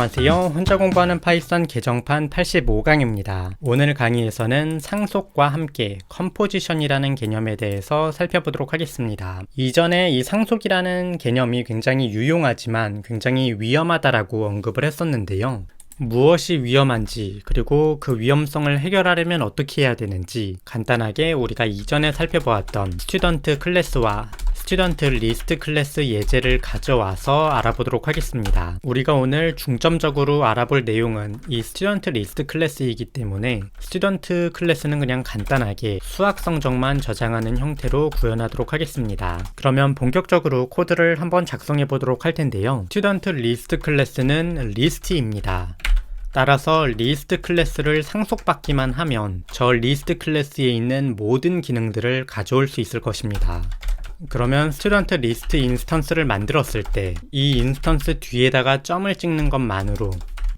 안녕하세요. 혼자 공부하는 파이썬 개정판 85강입니다. 오늘 강의에서는 상속과 함께 컴포지션이라는 개념에 대해서 살펴보도록 하겠습니다. 이전에 이 상속이라는 개념이 굉장히 유용하지만 굉장히 위험하다라고 언급을 했었는데요. 무엇이 위험한지 그리고 그 위험성을 해결하려면 어떻게 해야 되는지 간단하게 우리가 이전에 살펴보았던 스튜던트 클래스와 스튜던트 리스트 클래스 예제를 가져와서 알아보도록 하겠습니다. 우리가 오늘 중점적으로 알아볼 내용은 이 스튜던트 리스트 클래스이기 때문에 스튜던트 클래스는 그냥 간단하게 수학 성적만 저장하는 형태로 구현하도록 하겠습니다. 그러면 본격적으로 코드를 한번 작성해 보도록 할 텐데요. 스튜던트 리스트 클래스는 리스트입니다. 따라서 리스트 클래스를 상속받기만 하면 저 리스트 클래스에 있는 모든 기능들을 가져올 수 있을 것입니다. 그러면 스튜던트 리스트 인스턴스를 만들었을 때 이 인스턴스 뒤에다가 점을 찍는 것만으로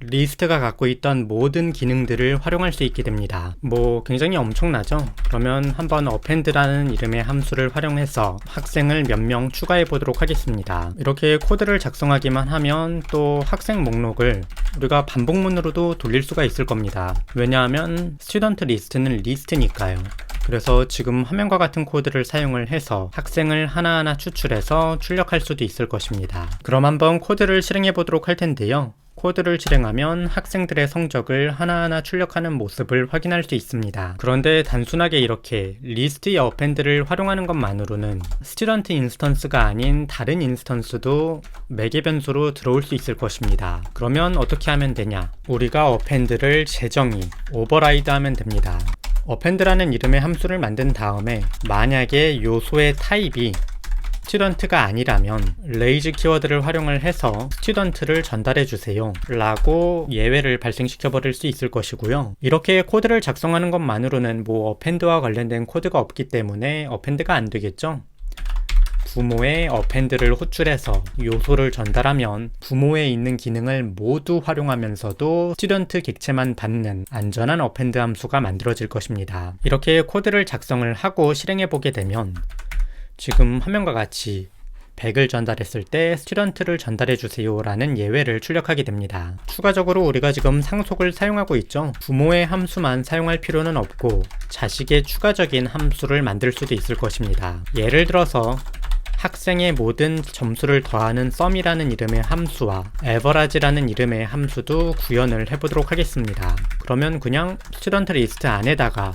리스트가 갖고 있던 모든 기능들을 활용할 수 있게 됩니다. 뭐 굉장히 엄청나죠? 그러면 한번 append라는 이름의 함수를 활용해서 학생을 몇 명 추가해 보도록 하겠습니다. 이렇게 코드를 작성하기만 하면 또 학생 목록을 우리가 반복문으로도 돌릴 수가 있을 겁니다. 왜냐하면 스튜던트 리스트는 리스트니까요. 그래서 지금 화면과 같은 코드를 사용을 해서 학생을 하나하나 추출해서 출력할 수도 있을 것입니다. 그럼 한번 코드를 실행해 보도록 할 텐데요. 코드를 실행하면 학생들의 성적을 하나하나 출력하는 모습을 확인할 수 있습니다. 그런데 단순하게 이렇게 리스트의 어펜드를 활용하는 것만으로는 스튜던트 인스턴스가 아닌 다른 인스턴스도 매개 변수로 들어올 수 있을 것입니다. 그러면 어떻게 하면 되냐? 우리가 어펜드를 재정의, 오버라이드 하면 됩니다. 어펜드라는 이름의 함수를 만든 다음에 만약에 요소의 타입이 스튜던트가 아니라면 레이즈 키워드를 활용을 해서 스튜던트를 전달해 주세요 라고 예외를 발생시켜 버릴 수 있을 것이고요. 이렇게 코드를 작성하는 것만으로는 뭐 어펜드와 관련된 코드가 없기 때문에 어펜드가 안 되겠죠 부모의 어펜드를 호출해서 요소를 전달하면 부모에 있는 기능을 모두 활용하면서도 스튜던트 객체만 받는 안전한 어펜드 함수가 만들어질 것입니다. 이렇게 코드를 작성을 하고 실행해 보게 되면 지금 화면과 같이 100을 전달했을 때 스튜던트를 전달해 주세요 라는 예외를 출력하게 됩니다. 추가적으로 우리가 지금 상속을 사용하고 있죠. 부모의 함수만 사용할 필요는 없고 자식의 추가적인 함수를 만들 수도 있을 것입니다. 예를 들어서 학생의 모든 점수를 더하는 썸이라는 이름의 함수와 에버라지라는 이름의 함수도 구현을 해보도록 하겠습니다. 그러면 그냥 스튜던트 리스트 안에다가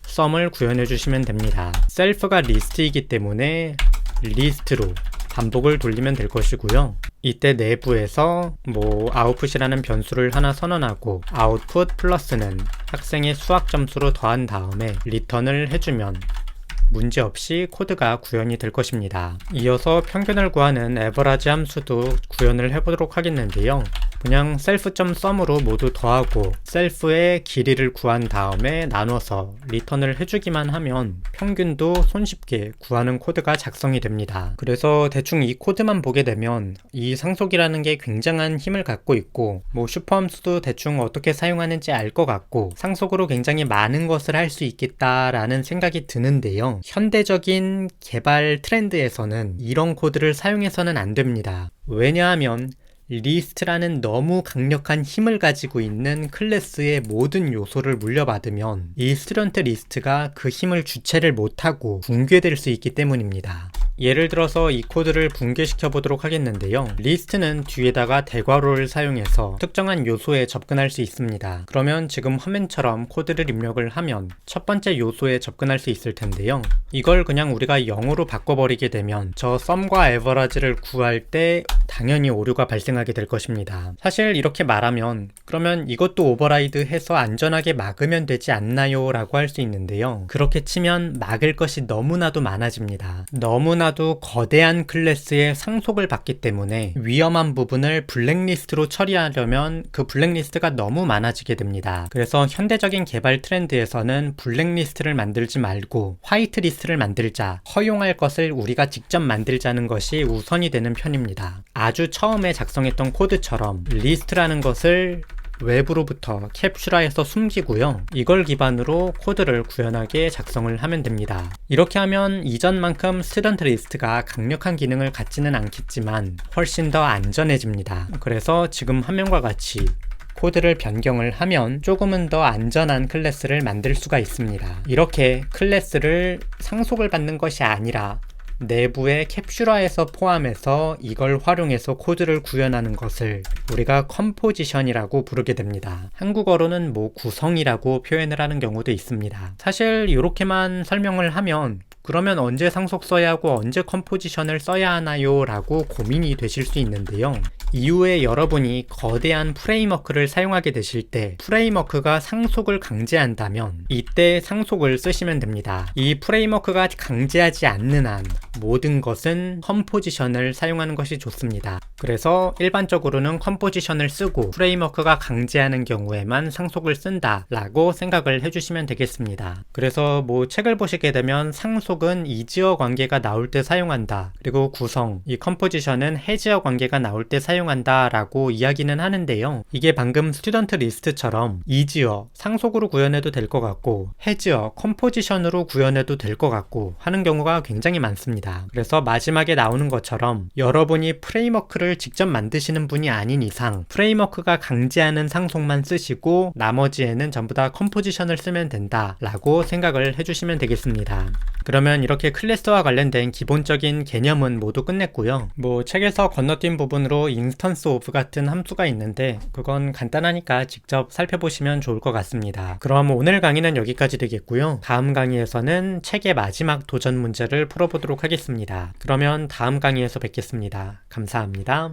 썸을 구현해 주시면 됩니다. 셀프가 리스트이기 때문에 리스트로 반복을 돌리면 될 것이고요. 이때 내부에서 뭐 아웃풋이라는 변수를 하나 선언하고 아웃풋 플러스는 학생의 수학 점수로 더한 다음에 리턴을 해주면 문제없이 코드가 구현이 될 것입니다. 이어서 평균을 구하는 에버라지 함수도 구현을 해보도록 하겠는데요. 그냥 self.sum으로 모두 더하고 셀프의 길이를 구한 다음에 나눠서 리턴을 해주기만 하면 평균도 손쉽게 구하는 코드가 작성이 됩니다. 그래서 대충 이 코드만 보게 되면 이 상속이라는 게 굉장한 힘을 갖고 있고 뭐 슈퍼함수도 대충 어떻게 사용하는지 알 것 같고 상속으로 굉장히 많은 것을 할 수 있겠다라는 생각이 드는데요. 현대적인 개발 트렌드에서는 이런 코드를 사용해서는 안 됩니다. 왜냐하면 리스트라는 너무 강력한 힘을 가지고 있는 클래스의 모든 요소를 물려받으면 이 스튜던트 리스트가 그 힘을 주체를 못하고 붕괴될 수 있기 때문입니다. 예를 들어서 이 코드를 붕괴시켜 보도록 하겠는데요. 리스트는 뒤에다가 대괄호를 사용해서 특정한 요소에 접근할 수 있습니다. 그러면 지금 화면처럼 코드를 입력을 하면 첫 번째 요소에 접근할 수 있을 텐데요. 이걸 그냥 우리가 0으로 바꿔버리게 되면 저 썸과 에버라지를 구할 때 당연히 오류가 발생하게 될 것입니다. 사실 이렇게 말하면 그러면 이것도 오버라이드 해서 안전하게 막으면 되지 않나요? 라고 할 수 있는데요. 그렇게 치면 막을 것이 너무나도 많아집니다. 너무나 너무나도 거대한 클래스의 상속을 받기 때문에 위험한 부분을 블랙리스트로 처리하려면 그 블랙리스트가 너무 많아지게 됩니다. 그래서 현대적인 개발 트렌드에서는 블랙리스트를 만들지 말고 화이트리스트를 만들자, 허용할 것을 우리가 직접 만들자는 것이 우선이 되는 편입니다. 아주 처음에 작성했던 코드처럼 리스트라는 것을 외부로부터 캡슐화해서 숨기고요. 이걸 기반으로 코드를 구현하게 작성을 하면 됩니다. 이렇게 하면 이전만큼 스튜던트 리스트가 강력한 기능을 갖지는 않겠지만 훨씬 더 안전해집니다. 그래서 지금 화면과 같이 코드를 변경을 하면 조금은 더 안전한 클래스를 만들 수가 있습니다. 이렇게 클래스를 상속을 받는 것이 아니라 내부의 캡슐화에서 포함해서 이걸 활용해서 코드를 구현하는 것을 우리가 컴포지션이라고 부르게 됩니다. 한국어로는 뭐 구성이라고 표현을 하는 경우도 있습니다. 사실 이렇게만 설명을 하면 그러면 언제 상속 써야 하고 언제 컴포지션을 써야 하나요? 라고 고민이 되실 수 있는데요. 이후에 여러분이 거대한 프레임워크를 사용하게 되실 때 프레임워크가 상속을 강제한다면 이때 상속을 쓰시면 됩니다. 이 프레임워크가 강제하지 않는 한 모든 것은 컴포지션을 사용하는 것이 좋습니다. 그래서 일반적으로는 컴포지션을 쓰고 프레임워크가 강제하는 경우에만 상속을 쓴다 라고 생각을 해주시면 되겠습니다. 그래서 뭐 책을 보시게 되면 상속은 이지어 관계가 나올 때 사용한다. 그리고 구성, 이 컴포지션은 해지어 관계가 나올 때 사용한다 라고 이야기는 하는데요. 이게 방금 스튜던트 리스트처럼 이지어, 상속으로 구현해도 될 것 같고 해지어, 컴포지션으로 구현해도 될 것 같고 하는 경우가 굉장히 많습니다. 그래서 마지막에 나오는 것처럼 여러분이 프레임워크를 직접 만드시는 분이 아닌 이상 프레임워크가 강제하는 상속만 쓰시고 나머지에는 전부 다 컴포지션을 쓰면 된다 라고 생각을 해주시면 되겠습니다. 그러면 이렇게 클래스와 관련된 기본적인 개념은 모두 끝냈고요. 뭐 책에서 건너뛴 부분으로 인스턴스 오브 같은 함수가 있는데 그건 간단하니까 직접 살펴보시면 좋을 것 같습니다. 그럼 오늘 강의는 여기까지 되겠고요. 다음 강의에서는 책의 마지막 도전 문제를 풀어보도록 하겠습니다. 그러면 다음 강의에서 뵙겠습니다. 감사합니다.